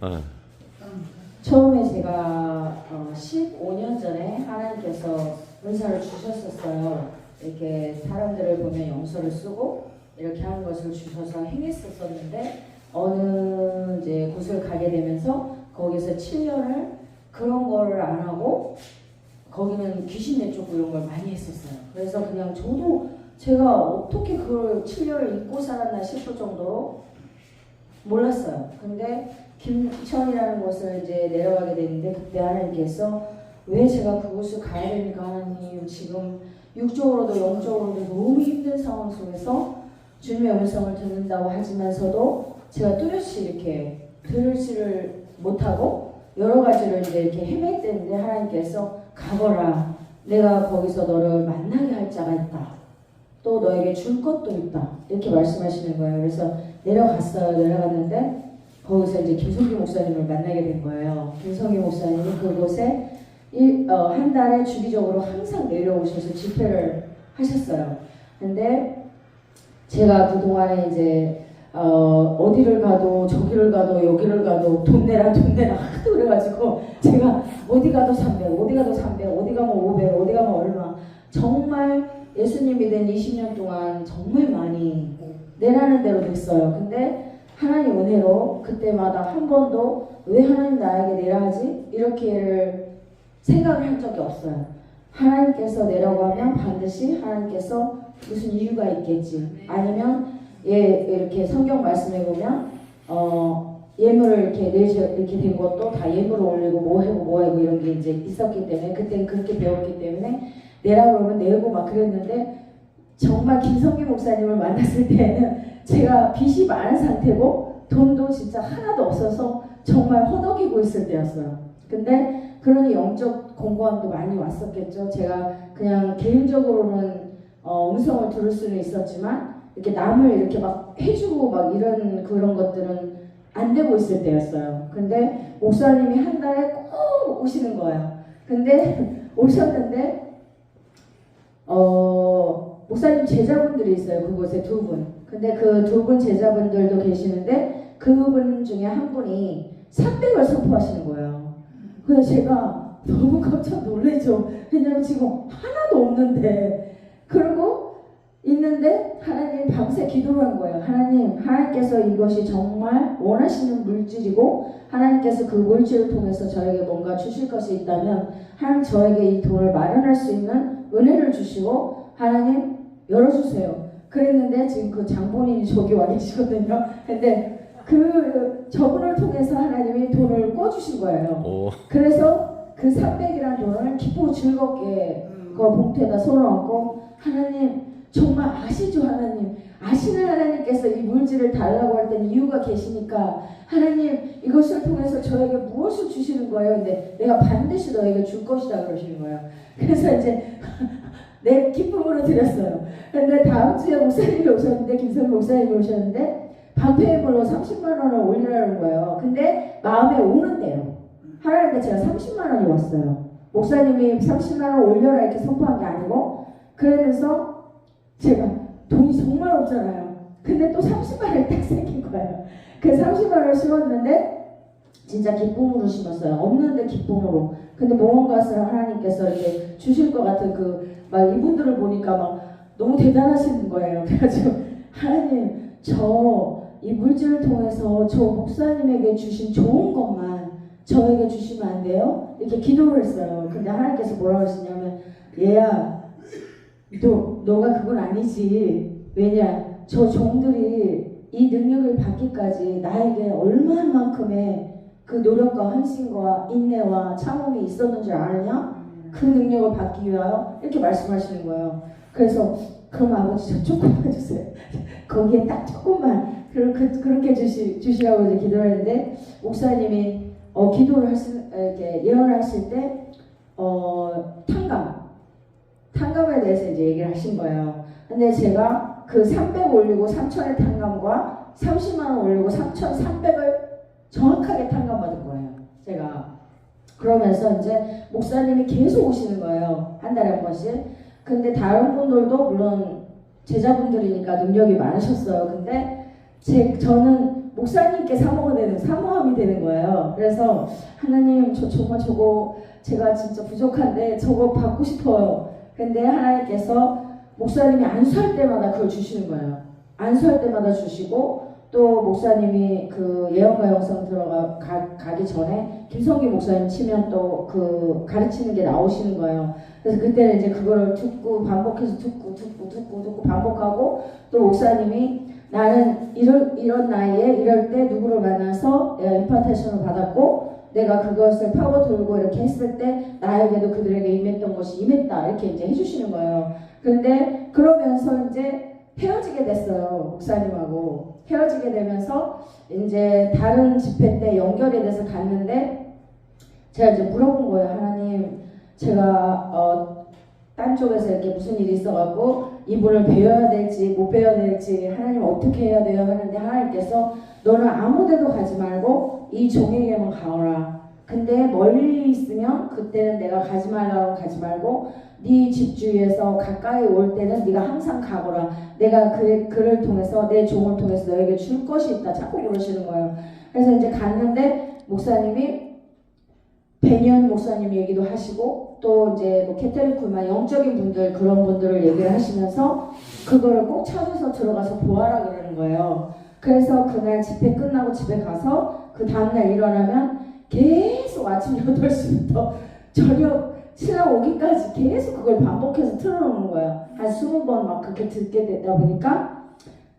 어. 처음에 제가 어, 15년 전에 하나님께서 은사를 주셨었어요. 이렇게 사람들을 보면 용서를 쓰고 이렇게 하는 것을 주셔서 행했었었는데 어느 이제 곳을 가게 되면서 거기서 7년을 그런 거를 안 하고 거기는 귀신 내쫓고 이런 걸 많이 했었어요. 그래서 그냥 저도 제가 어떻게 그걸 7년을 잊고 살았나 싶을 정도로 몰랐어요. 근데 김천이라는 곳을 이제 내려가게 됐는데 그때 하나님께서 왜 제가 그곳을 가야 됩니까 하나님 지금 육적으로도 영적으로도 너무 힘든 상황 속에서 주님의 음성을 듣는다고 하지만서도 제가 뚜렷이 이렇게 들을지를 못하고 여러 가지를 이제 이렇게 헤맸는데 하나님께서 가거라 내가 거기서 너를 만나게 할 자가 있다 또 너에게 줄 것도 있다 이렇게 말씀하시는 거예요 그래서 내려갔어요 내려갔는데 거기서 이제 김성기 목사님을 만나게 된 거예요. 김성기 목사님이 그곳에 일, 어, 한 달에 주기적으로 항상 내려오셔서 집회를 하셨어요. 근데 제가 그동안에 이제 어, 어디를 가도 저기를 가도 여기를 가도 돈 내라 돈 내라 하도 그래가지고 제가 어디 가도 300 어디 가도 300 어디 가면 500 어디 가면 얼마 정말 예수님 믿은 20년 동안 정말 많이 내라는 대로 됐어요. 근데 하나님 은혜로 그때마다 한 번도 왜 하나님 나에게 내라 하지? 이렇게를 생각을 한 적이 없어요. 하나님께서 내라고 하면 반드시 하나님께서 무슨 이유가 있겠지. 아니면 예 이렇게 성경 말씀에 보면 어 예물을 이렇게 내지 이렇게 된 것도 다 예물을 올리고 뭐 하고 뭐 하고 이런 게 이제 있었기 때문에 그때는 그렇게 배웠기 때문에 내라 그러면 내고 막 그랬는데 정말 김성기 목사님을 만났을 때는 제가 빚이 많은 상태고 돈도 진짜 하나도 없어서 정말 허덕이고 있을 때였어요. 근데 그러니 영적 공고함도 많이 왔었겠죠. 제가 그냥 개인적으로는 어, 음성을 들을 수는 있었지만 이렇게 남을 이렇게 막 해주고 막 이런 그런 것들은 안 되고 있을 때였어요. 근데 목사님이 한 달에 꼭 오시는 거예요. 근데 오셨는데 어 목사님 제자분들이 있어요. 그곳에 두 분. 근데 그 두 분 제자분들도 계시는데 그분 중에 한 분이 300을 선포하시는 거예요. 그래서 제가 너무 깜짝 놀래죠. 왜냐면 지금 하나도 없는데. 그리고 있는데 하나님 밤새 기도를 한 거예요. 하나님, 하나님께서 이것이 정말 원하시는 물질이고 하나님께서 그 물질을 통해서 저에게 뭔가 주실 것이 있다면 하나님 저에게 이 돈을 마련할 수 있는 은혜를 주시고 하나님 열어주세요. 그랬는데 지금 그 장본인이 저기 와 계시거든요. 근데 그 저분을 통해서 하나님이 돈을 꿔주신 거예요. 오. 그래서 그 300이라는 돈을 기쁘고 즐겁게 그 봉투에다 손을 얹고 아시는 하나님께서 이 물질을 달라고 할 때는 이유가 계시니까 하나님 이것을 통해서 저에게 무엇을 주시는 거예요? 근데 내가 반드시 너에게 줄 것이다 그러시는 거예요. 그래서 이제 내 기쁨으로 드렸어요. 근데 다음 주에 목사님이 오셨는데 김성 목사님이 오셨는데 방패물로 30만 원을 올리라는 거예요. 근데 마음에 오는 대로. 하나님께 제가 30만 원이 왔어요. 목사님이 30만 원 올려라 이렇게 선포한 게 아니고 그러면서 제가 돈이 정말 없잖아요. 근데 또 30만 원이 딱 생긴 거예요. 그 30만 원을 심었는데 진짜 기쁨으로 심었어요. 없는데 기쁨으로. 근데 무언가를 하나님께서 이렇게 주실 것 같은 그 막 이분들을 보니까 막 너무 대단하신 거예요. 그래가지고 하나님 저 이 물질을 통해서 저 목사님에게 주신 좋은 것만 저에게 주시면 안 돼요? 이렇게 기도를 했어요. 근데 하나님께서 뭐라고 하시냐면 얘야 너, 너가 그건 아니지. 왜냐 저 종들이 이 능력을 받기까지 나에게 얼마만큼의 그 노력과 헌신과 인내와 참음이 있었는 줄 아느냐? 그 능력을 받기 위하여 이렇게 말씀하시는 거예요. 그래서 그럼 아버지 저 조금만 주세요. 거기에 딱 조금만 그렇게 그렇게 주시 주시라고 이제 기도를 했는데 목사님이 어, 기도를 하실 이렇게 예언을 하실 때 어, 탕감 탕감에 대해서 이제 얘기를 하신 거예요. 근데 제가 그 300 올리고 3천의 탕감과 30만 원 올리고 3,300을 정확하게 탕감 받은 거예요. 제가 그러면서 이제 목사님이 계속 오시는 거예요. 한 달에 한 번씩. 근데 다른 분들도 물론 제자분들이니까 능력이 많으셨어요. 근데 제 저는 목사님께 사모가 되는 사모함이 되는 거예요. 그래서 하나님 저 정말 저거 제가 진짜 부족한데 저거 받고 싶어요. 근데 하나님께서 목사님이 안수할 때마다 그걸 주시는 거예요. 안수할 때마다 주시고 또 목사님이 그 예언가 영상 들어가 가, 가기 전에 김성기 목사님 치면 또 그 가르치는 게 나오시는 거예요. 그래서 그때는 이제 그거를 듣고 반복해서 듣고 듣고 듣고 듣고 반복하고 또 목사님이 나는 이런 이런 나이에 이럴 때 누구를 만나서 임파테이션을 받았고 내가 그것을 파고들고 이렇게 했을 때 나에게도 그들에게 임했던 것이 임했다. 이렇게 이제 해주시는 거예요. 그런데 그러면서 이제 헤어지게 됐어요 목사님하고. 헤어지게 되면서 이제 다른 집회 때 연결이 돼서 갔는데 제가 이제 물어본 거예요. 하나님 제가 어, 딴 쪽에서 이렇게 무슨 일이 있어갖고 이분을 배워야 될지 못 배워야 될지 하나님 어떻게 해야 돼요? 하는데 하나님께서 너는 아무데도 가지 말고 이 종에게만 가오라. 근데 멀리 있으면 그때는 내가 가지 말라고 가지 말고 네 집 주위에서 가까이 올 때는 네가 항상 가거라. 내가 그, 그를 통해서 내 종을 통해서 너에게 줄 것이 있다. 자꾸 그러시는 거예요. 그래서 이제 갔는데 목사님이 배년 목사님 얘기도 하시고 또 이제 뭐 캐터릭쿨만 영적인 분들 그런 분들을 얘기를 하시면서 그거를 꼭 찾아서 들어가서 보아라 그러는 거예요. 그래서 그날 집회 끝나고 집에 가서 그 다음날 일어나면 계속 아침 8시부터 저녁 신랑 오기까지 계속 그걸 반복해서 틀어놓는 거예요. 한 20번 막 그렇게 듣게 되다 보니까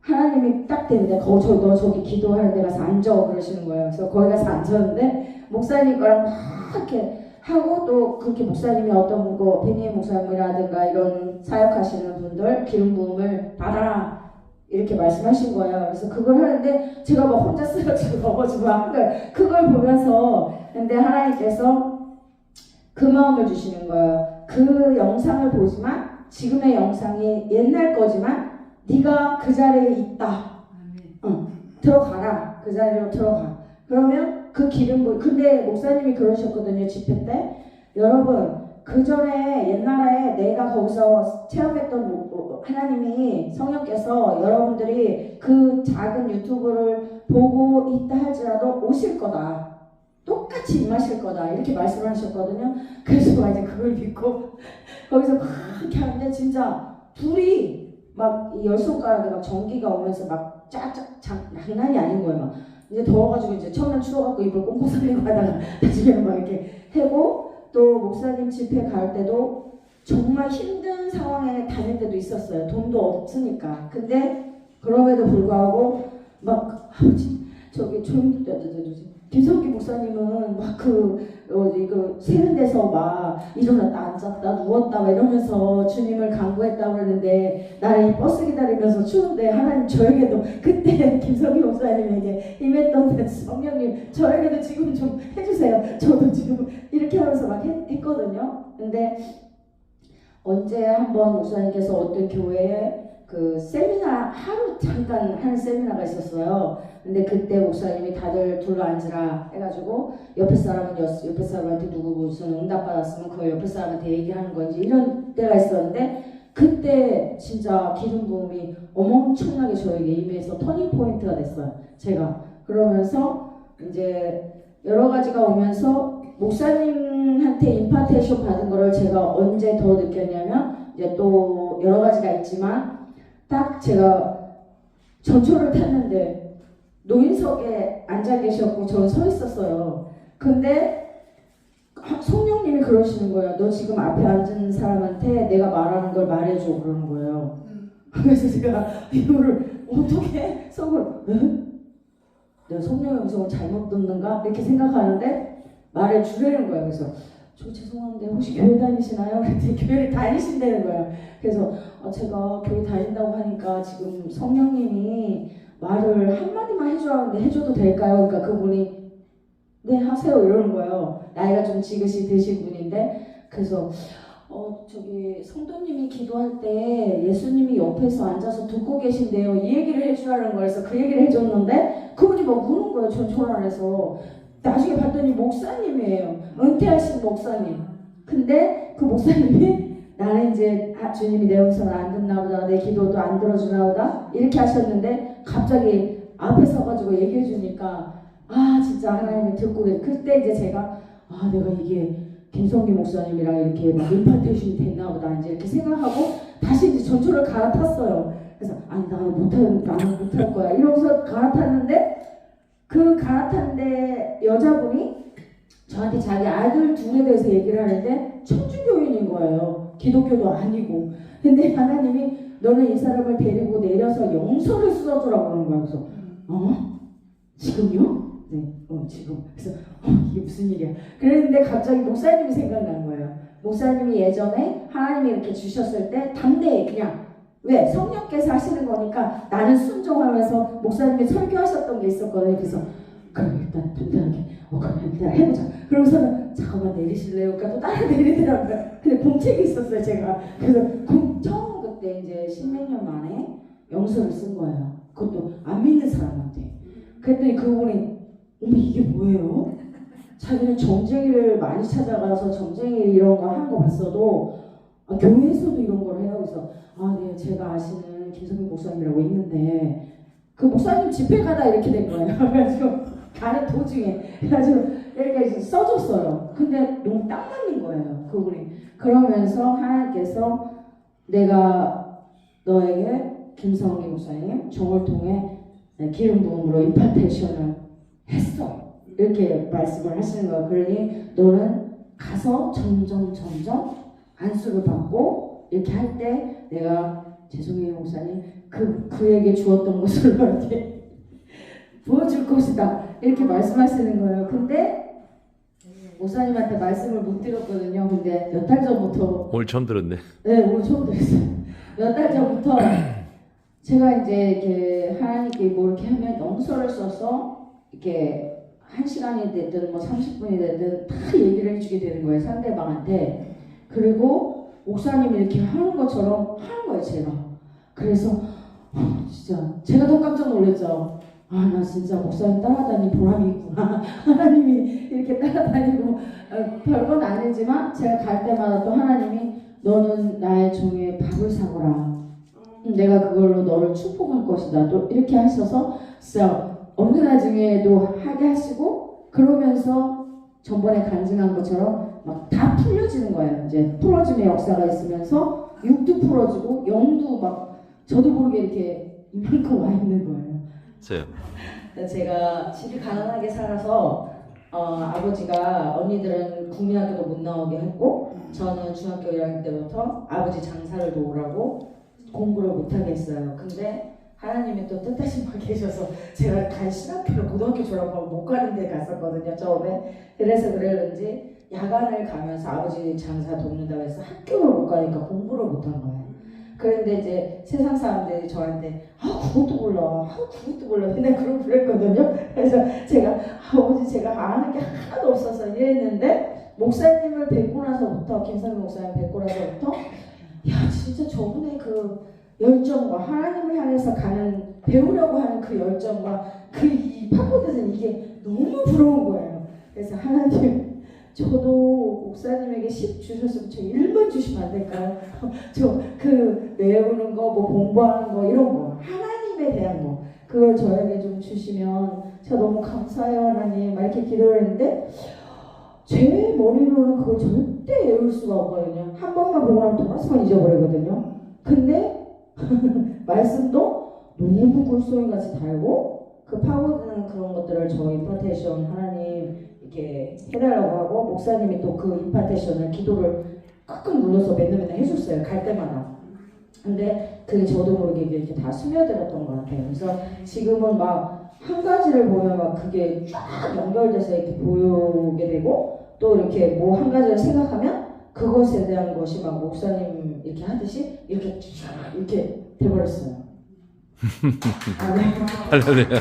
하나님이 딱 되는데 거, 저, 너 저기 기도하는 데 가서 앉아 그러시는 거예요. 그래서 거기 가서 앉았는데 목사님 거랑 막 이렇게 하고 또 그렇게 목사님이 어떤 분고 베니의 목사님이라든가 이런 사역하시는 분들 기름 부음을 받아라 이렇게 말씀하신 거예요. 그래서 그걸 하는데 제가 막 혼자 쓰러지고 넘어지고 한 거예요. 그걸 보면서 근데 하나님께서 그 마음을 주시는 거예요. 그 영상을 보지만 지금의 영상이 옛날 거지만 네가 그 자리에 있다. 들어가라. 그 자리로 들어가. 그러면 그 기름 부 근데 목사님이 그러셨거든요. 집회 때. 여러분, 그 전에 옛날에 내가 거기서 체험했던 뭐- 뭐 하나님이 성령께서 여러분들이 그 작은 유튜브를 보고 있다 할지라도 오실 거다. 똑같이 임하실 거다. 이렇게 말씀을 하셨거든요. 그래서 막 이제 그걸 믿고 거기서 막 이렇게 하는데 진짜 불이 막 열 손가락에 막 전기가 오면서 막 쫙쫙 장, 장난이 아닌 거예요. 막 이제 더워가지고 이제 처음엔 추워갖고 입을 꽁꽁 살리고 하다가 나중에는 막 이렇게 해고 또 목사님 집회 갈 때도 정말 힘든 상황에 다닐 때도 있었어요. 돈도 없으니까. 근데 그럼에도 불구하고 막 아버지 저기 조용 김성기 목사님은 막그 어, 이거 세는 데서 막 일어났다 앉았다 누웠다 막 이러면서 주님을 간구했다 그러는데 나는 이 버스 기다리면서 추운데 하나님 저에게도 그때 김성기 목사님에게 임했던 그 성령님 저에게도 지금 좀 해주세요. 저도 지금 이렇게 하면서 막 했, 했거든요. 근데 언제 한번 목사님께서 어떤 교회에 그 세미나 하루 잠깐 하는 세미나가 있었어요. 근데 그때 목사님이 다들 둘러 앉으라 해가지고 옆에 사람은 옆, 옆에 사람한테 누구 무슨 응답 받았으면 그걸 옆에 사람한테 얘기하는 건지 이런 때가 있었는데 그때 진짜 기름 부음이 엄청나게 저에게 임해서 터닝 포인트가 됐어요. 제가 그러면서 이제 여러 가지가 오면서 목사님한테 임파테이션 받은 거를 제가 언제 더 느꼈냐면 이제 또 여러 가지가 있지만 딱 제가 전초를 탔는데 노인석에 앉아 계셨고 저는 서 있었어요. 근데 성령님이 그러시는 거예요. 너 지금 앞에 앉은 사람한테 내가 말하는 걸 말해줘 그러는 거예요. 그래서 제가 이거를 어떻게 속을 에? 내가 성령의 음성을 잘못 듣는가 이렇게 생각하는데 말해 주려는 거예요. 그래서 저 죄송한데 혹시 교회 다니시나요? 그랬더니 교회를 다니신다는 거예요. 그래서 어, 제가 교회 다닌다고 하니까 지금 성령님이 말을 한마디만 해주라는데 해줘도 될까요? 그러니까 그분이 네 하세요 이러는 거예요. 나이가 좀 지긋이 드신 분인데 그래서 어 저기 성도님이 기도할 때 예수님이 옆에서 앉아서 듣고 계신데요. 이 얘기를 해주라는 거에서 그 얘기를 해줬는데 그분이 막 우는 거예요. 전철 안에서 나중에 봤더니 목사님이에요. 은퇴하신 목사님. 근데 그 목사님이 나는 이제 아, 주님이 내 음성을 안 듣나 보다 내 기도도 안 들어주나 보다 이렇게 하셨는데 갑자기 앞에 서가지고 얘기해 주니까 아 진짜 하나님이 듣고 계시 그때 이제 제가 아 내가 이게 김성기 목사님이랑 이렇게 막 임파테이션이 됐나 보다 이제 이렇게 생각하고 다시 이제 전초를 갈아탔어요. 그래서 아니 못할 나는 못할 거야 이러면서 갈아탔는데 그 갈아탔는데 여자분이 저한테 자기 아들 둘에 대해서 얘기를 하는데 천주교인인 거예요. 기독교도 아니고. 근데 하나님이 너는 이 사람을 데리고 내려서 용서를 써주라고 하는 거야. 그래서 어? 지금요? 네, 어 지금. 그래서 어, 이게 무슨 일이야? 그랬는데 갑자기 목사님이 생각난 거예요. 목사님이 예전에 하나님이 이렇게 주셨을 때 담대히 그냥 왜 성령께서 하시는 거니까 나는 순종하면서 목사님이 설교하셨던 게 있었거든요. 그래서 그럼 일단 담대하게 어 그럼 일단 해보자. 그러고서는 잠깐만 내리실래요? 그러니까 또 따라 내리더라고요. 근데 공책이 있었어요 제가. 그래서 공, 처음 그때 이제 십몇 년 만에 영서를 쓴 거예요. 그것도 안 믿는 사람한테. 그랬더니 그분이 어머 이게 뭐예요? 자기는 점쟁이를 많이 찾아가서 점쟁이 이런 거 한 거 봤어도 아, 교회에서도 이런 걸 해요. 그래서 아, 네, 제가 아시는 김성민 목사님이라고 있는데 그 목사님 집회 가다 이렇게 된 거예요. 그래가지고 가는 도중에 그래가지고 이렇게 써줬어요. 근데 너무 딱 맞는 거예요. 그분이 그러면서 하나님께서 내가 너에게 김성기 목사님 종을 통해 기름 부음으로 임파테이션을 했어. 이렇게 말씀을 하시는 거예요. 그러니 너는 가서 점점 점점 안수를 받고 이렇게 할 때 내가 죄송해요 목사님 그 그에게 주었던 것을 너한테 부어줄 것이다 이렇게 말씀하시는 거예요. 근데 목사님한테 말씀을 못 드렸거든요. 근데 몇 달 전부터 오늘 처음 들었네. 네, 오늘 처음 들었어요. 몇 달 전부터 제가 이제 이렇게 하나님께 뭐 이렇게 하면 영서를 써서 이렇게 한 시간이 됐든 뭐 30분이 됐든 다 얘기를 해주게 되는 거예요. 상대방한테. 그리고 목사님이 이렇게 하는 것처럼 하는 거예요, 제가. 그래서 아, 진짜 제가 더 깜짝 놀랐죠. 아, 나 진짜 목사님 따라다닌 보람이 있구나. 하나님이 이렇게 따라다니고 어, 별건 아니지만 제가 갈 때마다 또 하나님이 너는 나의 종의 밥을 사거라. 내가 그걸로 너를 축복할 것이다. 또 이렇게 하셔서 진짜 어느 나중에도 하게 하시고 그러면서 전번에 간증한 것처럼 막 다 풀려지는 거예요. 이제 풀어짐의 역사가 있으면서 육도 풀어지고 영도 막 저도 모르게 이렇게 이만큼 와 있는 거예요. 저요. 제가 집이 가난하게 살아서 어, 아버지가 언니들은 국민학교도 못 나오게 했고 저는 중학교 1학년 때부터 아버지 장사를 도우라고 공부를 못하게 했어요. 근데 하나님이 또 뜻하신 분 계셔서 제가 간 신학교를 고등학교 졸업하고 못 가는 데 갔었거든요 처음에 그래서 그랬는지 야간을 가면서 아버지 장사 돕는다고 해서 학교를 못 가니까 공부를 못한 거예요 그런데 이제 세상 사람들이 저한테 아 그것도 몰라. 아 그것도 몰라. 맨날 그러고 그랬거든요. 그래서 제가 아버지 제가 아는 게 하나도 없어서 이랬는데 목사님을 뵙고 나서부터 김상민 목사님 뵙고 나서부터 야 진짜 저분의 그 열정과 하나님을 향해서 가는 배우려고 하는 그 열정과 그 이 파고드는 이게 너무 부러운 거예요. 그래서 하나님 저도 목사님에게 10 주셨으면 저 1번 주시면 안 될까요? 저 그 외우는 거, 뭐 공부하는 거 이런 거 하나님에 대한 거 그걸 저에게 좀 주시면 저 너무 감사해요 하나님 막 이렇게 기도를 했는데 제 머리로는 그걸 절대 외울 수가 없거든요. 한 번만 보고 나면 돌아서만 잊어버리거든요. 근데 말씀도 너무 꿀송이 같이 달고 그 파고드는 그런 것들을 저 임파테이션 하나님 이렇게 해달라고 하고 목사님이 또 그 임파테이션을 기도를 꽉꽉 눌러서 맨날 맨날 해줬어요 갈 때마다 근데 그게 저도 모르게 이렇게 다 스며들었던 것 같아요 그래서 지금은 막 한 가지를 보면 막 그게 쫙 연결돼서 이렇게 보이게 되고 또 이렇게 뭐 한 가지를 생각하면 그것에 대한 것이 막 목사님 이렇게 하듯이 이렇게 쫙 이렇게 돼버렸어요. 아, 네. 할렐루야.